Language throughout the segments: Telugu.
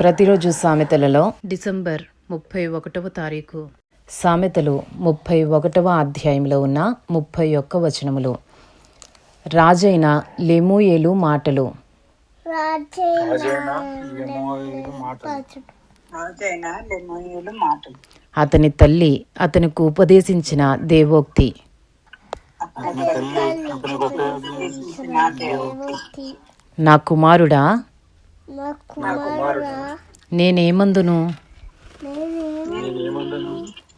ప్రతిరోజు సామెతలలో డిసెంబర్ ముప్పై ఒకటవ తారీఖు. సామెతలు ముప్పై ఒకటవ అధ్యాయంలో ఉన్న ముప్పై ఒక్క వచనములు. రాజైన లెమూయేలు మాటలు. రాజైన లెమోయులు మాటలు. అతని తల్లి అతనికి ఉపదేశించిన దేవోక్తి. నా కుమారుడా నేనేమందును?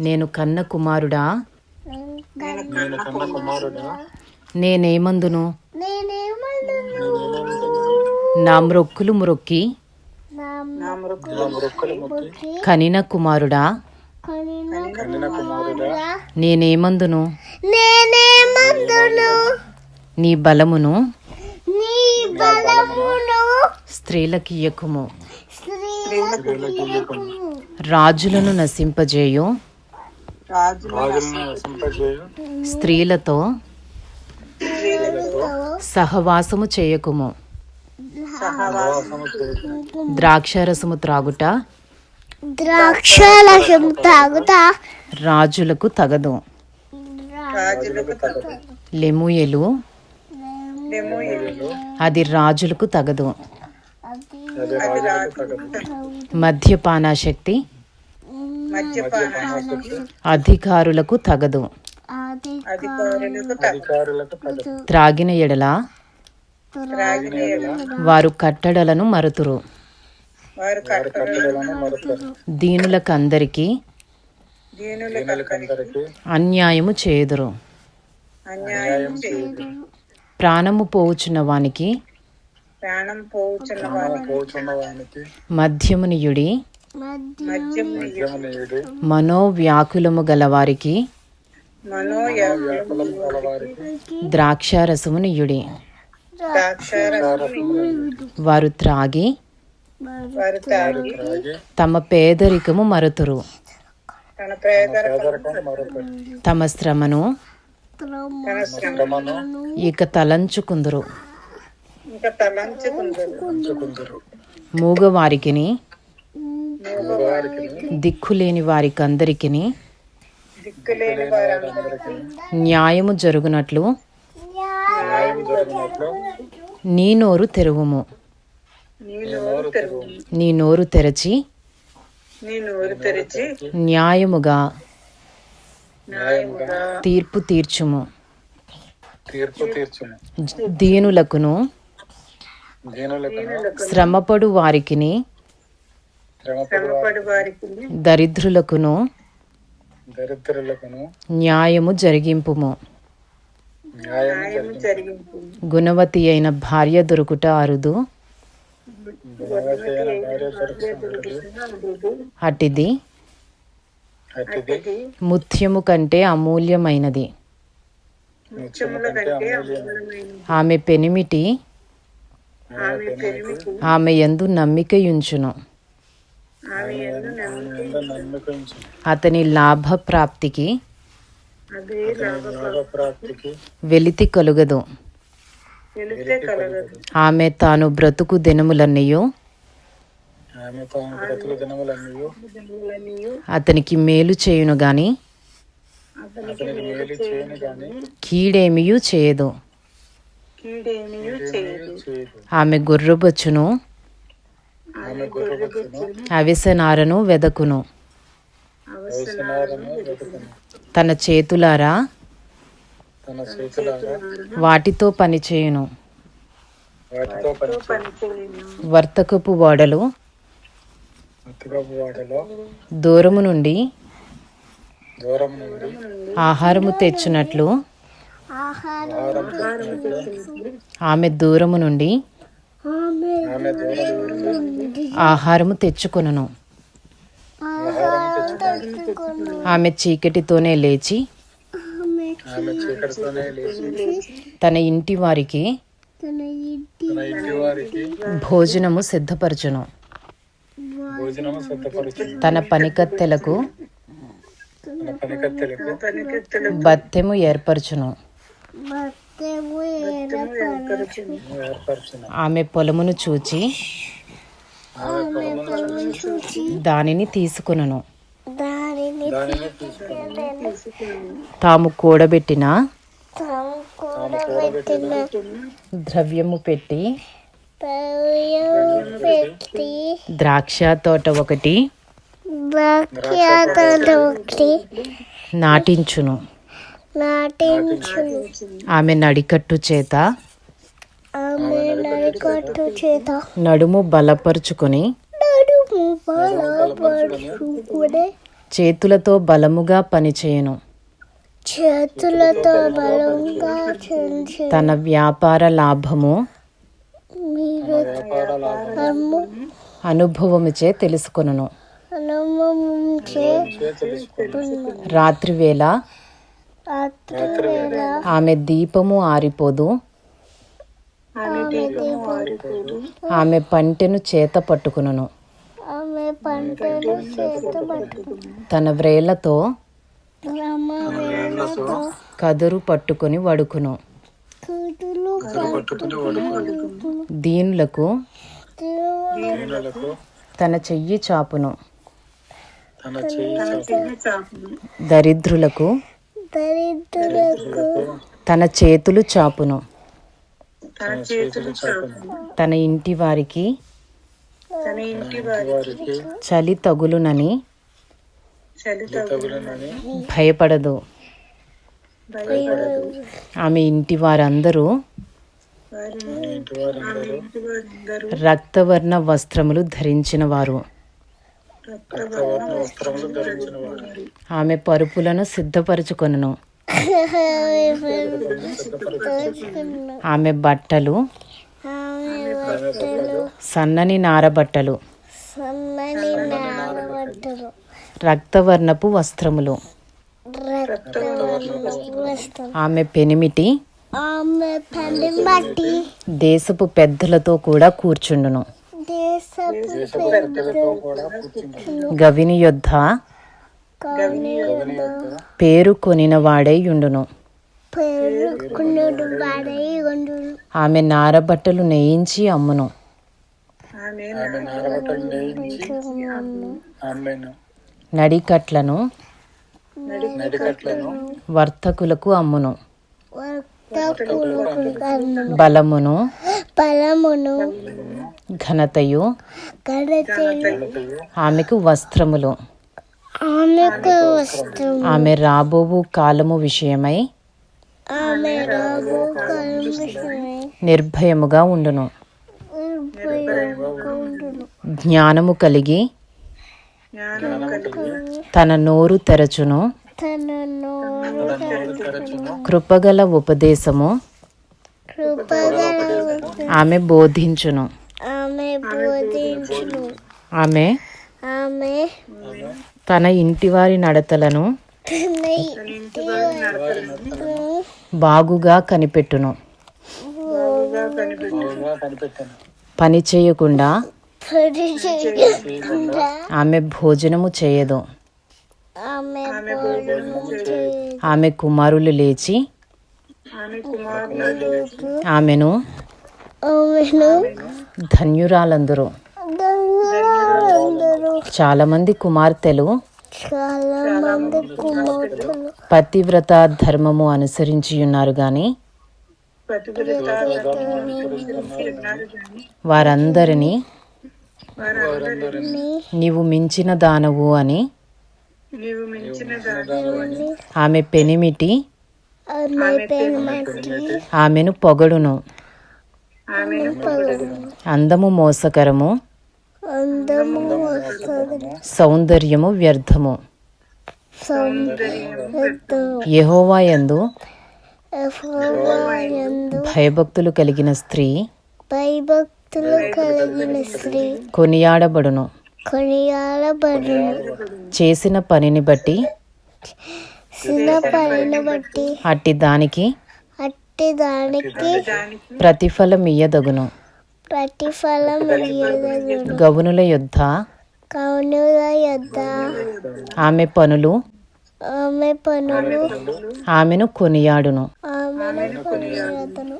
నేను కన్న కుమారుడా? నేనేమందును? నా మ్రొక్కులు మ్రొక్కి. కనిన కుమారుడా? నేనేమందును? నేనేమందును? నీ బలమును? నీ బలమును స్త్రీలకు రాజులను నశింపజేయు. స్త్రీలతో సహవాసము చేయకుము. ద్రాక్షారసము త్రాగుట. ద్రాక్షరసం తాగుతా రాజులకు తగదు. లెముయలు. అది రాజులకు తగదు. మద్యపానాశక్తి. మద్యపాన అధికారులకు తగదు. త్రాగిన ఎడల. వారు కట్టడలను మరుతురు. దీనులకందరికీ దీనులకు అన్యాయము చేయదు ప్రాణము పోవుచున్న వానికి ప్రాణం పోవుచున్న వారికి మధ్యమునియుడి మనోవ్యాకులము గలవారికి ద్రాక్షారసమునియుడి. ద్రాక్షారసం వారు త్రాగి తమ పేదరికము మరుతురు. తమ శ్రమను ఇంకా తలంచుకుందరు. మూగవారికిని దిక్కులేని వారికందరికిని వారందరికీ న్యాయము జరుగునట్లు నీ నోరు తెరువుము. నీ నోరు తెరువు. నీ నోరు తెరచి నీ నోరు తెరిచి న్యాయముగా తీర్పు తీర్చుము. దీనులకును దీనులకు శ్రమపడు వారికిని దరిద్రులకును దరిద్రులకును న్యాయము జరిగింపుము. గుణవతి అయిన భార్య దొరుకుట అరుదు. అటిది. ముత్యము కంటే అమూల్యమైనది. ఆమె పెనిమిటి ఆమె నమ్మికయుంచును. ఎందు నమ్మిక నమ్మకించు అతని లాభ ప్రాప్తికి వెలితి కలుగదు. ఆమె తాను బ్రతుకు దినములన్నయో ఆమె తాను బ్రతుకు దినములన్నీ దినములనియు అతనికి మేలు చేయును గాని అతనికి మేలు చేయను గాని కీడేమియు చేయదు కీడేమియు చేయదు చేయదు. ఆమె గుర్రబొచ్చును. అవిసనారను వెదకును. తన చేతులారా? తన చేతులారా? వాటితో పనిచేయును వాటితో పని పని చేయను. వర్తకపు ఓడలు. దూరము నుండి దూరం నుండి ఆహారము తెచ్చునట్లు. ఆమె దూరము నుండి ఆమె ఆమె దూరం నుండి ఆహారము తెచ్చుకొనును. తెచ్చుకును ఆమె చీకటితోనే లేచి ఆమె ఆమె చీకటితోనే లేచి తన ఇంటి వారికి తన ఇంటి తన ఇంటి వారికి భోజనము సిద్ధపరచును. తన పనికత్తెలకు బత్తెము ఏర్పరిచిన. ఆమె పొలమును చూచి దానిని తీసుకొనును. దానిని దానిని తీసుకుని తాము కూడబెట్టిన తాము కూడబెట్టిన ద్రవ్యము పెట్టి ద్రాక్ష తోట ఒకటి ద్రాక్ష ఒకటి నాటించును నాటించును. ఆమె నడికట్టు చేత నడుము బలపరుచుకొని చేతులతో బలముగా పనిచేయను. చేతులతో బలంగా తన వ్యాపార లాభము అనుభవముచే రాత్రివేళ రాత్రి వేళ ఆమె దీపము ఆరిపోదు. ఆమె పంటెను చేత పట్టుకును. తన వ్రేళ్ళతో కదురు పట్టుకొని వడుకును. దీనులకు తన చెయ్యి చాపును. దరిద్రులకు తన చేతులు చాపును. తన చేతులు చాపును. తన ఇంటి వారికి తన ఇంటి వారి వారికి చలి తగులునని చలి తగులనని భయపడదు. భయపడదు. ఆమె ఇంటి వారందరూ రక్తవర్ణ వస్త్రములు ధరించిన వారు రక్తవర్ణ వస్త్రములు ధరించిన వారు ఆమె పరుపులను సిద్ధపరచుకొనును. ఆమె బట్టలు ఆమె బట్టలు సన్నని నారబట్టలు సన్నని నారబట్టలు రక్తవర్ణపు వస్త్రములు. ఆమె పెనిమిటి ఆమె పని బట్టి దేశపు పెద్దలతో కూడా కూర్చుండును. గవిని యొద్ధ పేరు కొనిన వాడై యుండును పేరుకున్నడు వాడై ఉండును. ఆమె నారబట్టలు నేయించి అమ్మును. ఆమె ఆమె నారబట్టలు నేయించి ఆమెను నడికట్లను వర్తకులకు అమ్మును. బలమును బలమును ఘనతయు ఆమెకు వస్త్రములు. ఆమెకు వస్త్రం ఆమె రాబోవు కాలము విషయమై ఆమె రాబో కలుగుతుంది నిర్భయముగా ఉండును. జ్ఞానము కలిగి తన నోరు తెరచును. తన నోరు తెరచును. కృపగల ఉపదేశము ఆమె బోధించును. ఆమె బోధించును. ఆమె ఆమె తన నడతలను ఇంటి వద్దకు బాగుగా కనిపెట్టును. పని చేయకుండా ఆమె భోజనము చేయదు. ఆమె భోజనం చేయదు. ఆమె కుమారులు లేచి ఆమెను ధన్యురాలందరూ. అందరూ చాలామంది కుమార్తెలు చాలా మంది కుమార్తెలు. పతివ్రత ధర్మము అనుసరించి ఉన్నారు గాని వారందరినీ నీవు మించిన దానవు అని ఆమె పెన్మటి ఆమెను పొగడును. ఆమెను అందము మోసకరము. సౌందర్యము వ్యర్థము. సౌందర్యం యెహోవా యందు ఎందు భయభక్తులు కలిగిన స్త్రీ భయభక్తులు కలిగిన స్త్రీ కొనియాడబడును. కొనియాడబడును. చేసిన పనిని బట్టి అట్టి దానికి అట్టి దానికి ప్రతిఫలం ఇయ్యదగును. ప్రతిఫలం గవునుల యొద్ధ కౌనుల యొద్ద ఆమె పనులు ఆమె పనులు ఆమెను కొనియాడును. ఆమెను కొనియాడను.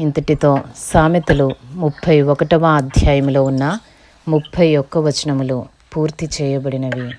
ఇంతటితో సామెతలు ముప్పై ఒకటవ అధ్యాయంలో ఉన్న ముప్పై ఒక్క వచనములు పూర్తి చేయబడినవి.